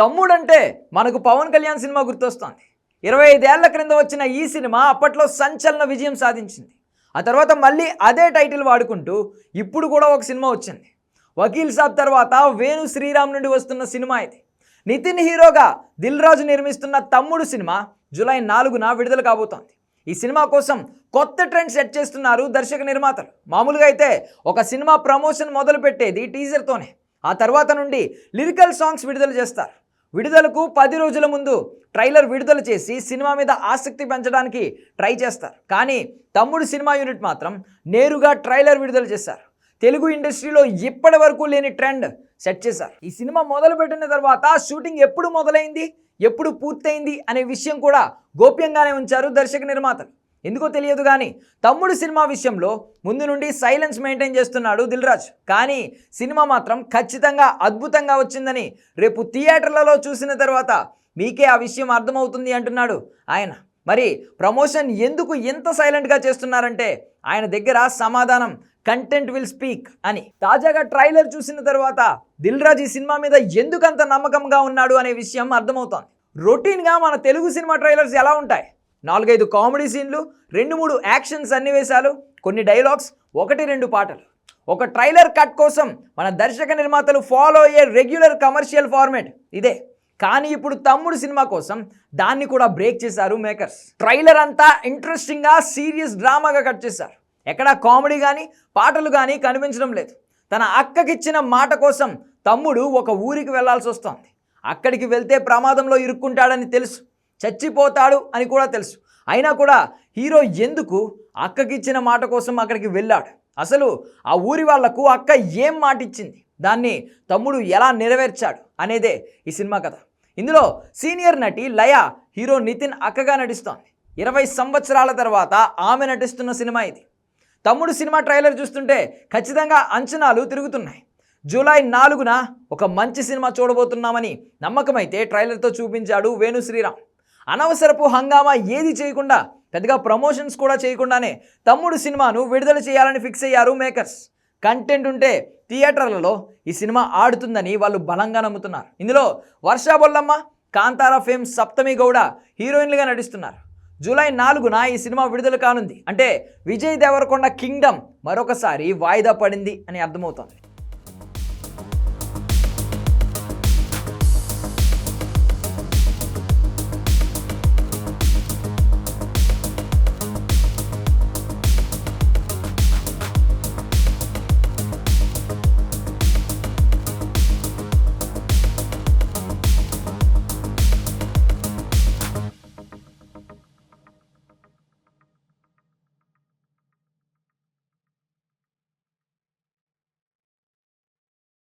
తమ్ముడంటే మనకు పవన్ కళ్యాణ్ సినిమా గుర్తొస్తోంది. ఇరవై ఐదేళ్ళ క్రింద వచ్చిన ఈ సినిమా అప్పట్లో సంచలన విజయం సాధించింది. ఆ తర్వాత మళ్ళీ అదే టైటిల్ వాడుకుంటూ ఇప్పుడు కూడా ఒక సినిమా వచ్చింది. వకీల్ సాబ్ తర్వాత వేణు శ్రీరామ్ నుండి వస్తున్న సినిమా ఇది. నితిన్ హీరోగా దిల్ రాజు నిర్మిస్తున్న తమ్ముడు సినిమా జూలై నాలుగున విడుదల కాబోతోంది. ఈ సినిమా కోసం కొత్త ట్రెండ్ సెట్ చేస్తున్నారు దర్శక నిర్మాతలు. మామూలుగా అయితే ఒక సినిమా ప్రమోషన్ మొదలు పెట్టేది టీజర్తోనే ఆ తర్వాత నుండి లిరికల్ సాంగ్స్ విడుదల చేస్తారు. విడుదలకు పది రోజుల ముందు ట్రైలర్ విడుదల చేసి సినిమా మీద ఆసక్తి పెంచడానికి ట్రై చేస్తారు. కానీ తమ్ముడు సినిమా యూనిట్ మాత్రం నేరుగా ట్రైలర్ విడుదల చేశారు. తెలుగు ఇండస్ట్రీలో ఇప్పటి వరకు లేని ట్రెండ్ సెట్ చేశారు. ఈ సినిమా మొదలుపెట్టిన తర్వాత షూటింగ్ ఎప్పుడు మొదలైంది ఎప్పుడు పూర్తయింది అనే విషయం కూడా గోప్యంగానే ఉంచారు దర్శక నిర్మాతలు. ఎందుకో తెలియదు కానీ తమ్ముడు సినిమా విషయంలో ముందు నుండి సైలెన్స్ మెయింటైన్ చేస్తున్నాడు దిల్రాజ్. కానీ సినిమా మాత్రం ఖచ్చితంగా అద్భుతంగా వచ్చిందని రేపు థియేటర్లలో చూసిన తర్వాత మీకే ఆ విషయం అర్థమవుతుంది అంటున్నాడు ఆయన. మరి ప్రమోషన్ ఎందుకు ఎంత సైలెంట్గా చేస్తున్నారంటే ఆయన దగ్గర సమాధానం కంటెంట్ విల్ స్పీక్ అని. తాజాగా ట్రైలర్ చూసిన తర్వాత దిల్రాజ్ ఈ సినిమా మీద ఎందుకంత నమ్మకంగా ఉన్నాడు అనే విషయం అర్థమవుతోంది. రొటీన్గా మన తెలుగు సినిమా ట్రైలర్స్ ఎలా ఉంటాయి? నాలుగైదు కామెడీ సీన్లు రెండు మూడు యాక్షన్ సన్నివేశాలు కొన్ని డైలాగ్స్ ఒకటి రెండు పాటలు. ఒక ట్రైలర్ కట్ కోసం మన దర్శక నిర్మాతలు ఫాలో అయ్యే రెగ్యులర్ కమర్షియల్ ఫార్మేట్ ఇదే. కానీ ఇప్పుడు తమ్ముడు సినిమా కోసం దాన్ని కూడా బ్రేక్ చేశారు మేకర్స్. ట్రైలర్ అంతా ఇంట్రెస్టింగ్గా సీరియస్ డ్రామాగా కట్ చేశారు. ఎక్కడా కామెడీ కానీ పాటలు కానీ కనిపించడం లేదు. తన అక్కకిచ్చిన మాట కోసం తమ్ముడు ఒక ఊరికి వెళ్ళాల్సి వస్తోంది అక్కడికి వెళ్తే ప్రమాదంలో ఇరుక్కుంటాడని తెలుసు. చచ్చిపోతాడు అని కూడా తెలుసు. అయినా కూడా హీరో ఎందుకు అక్కకిచ్చిన మాట కోసం అక్కడికి వెళ్ళాడు? అసలు ఆ ఊరి వాళ్ళకు అక్క ఏం మాట ఇచ్చింది దాన్ని తమ్ముడు ఎలా నెరవేర్చాడు అనేదే ఈ సినిమా కథ. ఇందులో సీనియర్ నటి లయ హీరో నితిన్ అక్కగా నటిస్తోంది. ఇరవై సంవత్సరాల తర్వాత ఆమె నటిస్తున్న సినిమా ఇది. తమ్ముడు సినిమా ట్రైలర్ చూస్తుంటే ఖచ్చితంగా అంచనాలు తిరుగుతున్నాయి. జూలై నాలుగున ఒక మంచి సినిమా చూడబోతున్నామని నమ్మకమైతే ట్రైలర్తో చూపించాడు వేణు శ్రీరామ్. అనవసరపు హంగామా ఏది చేయకుండా పెద్దగా ప్రమోషన్స్ కూడా చేయకుండానే తమ్ముడు సినిమాను విడుదల చేయాలని ఫిక్స్ అయ్యారు మేకర్స్. కంటెంట్ ఉంటే థియేటర్లలో ఈ సినిమా ఆడుతుందని వాళ్ళు బలంగా నమ్ముతున్నారు. ఇందులో వర్షా బొల్లమ్మ కాంతారా ఫేమ్ సప్తమి గౌడ హీరోయిన్లుగా నటిస్తున్నారు. జూలై నాలుగున ఈ సినిమా విడుదల కానుంది. అంటే విజయ్ దేవరకొండ కింగ్డమ్ మరొకసారి వాయిదా పడింది అని అర్థమవుతోంది.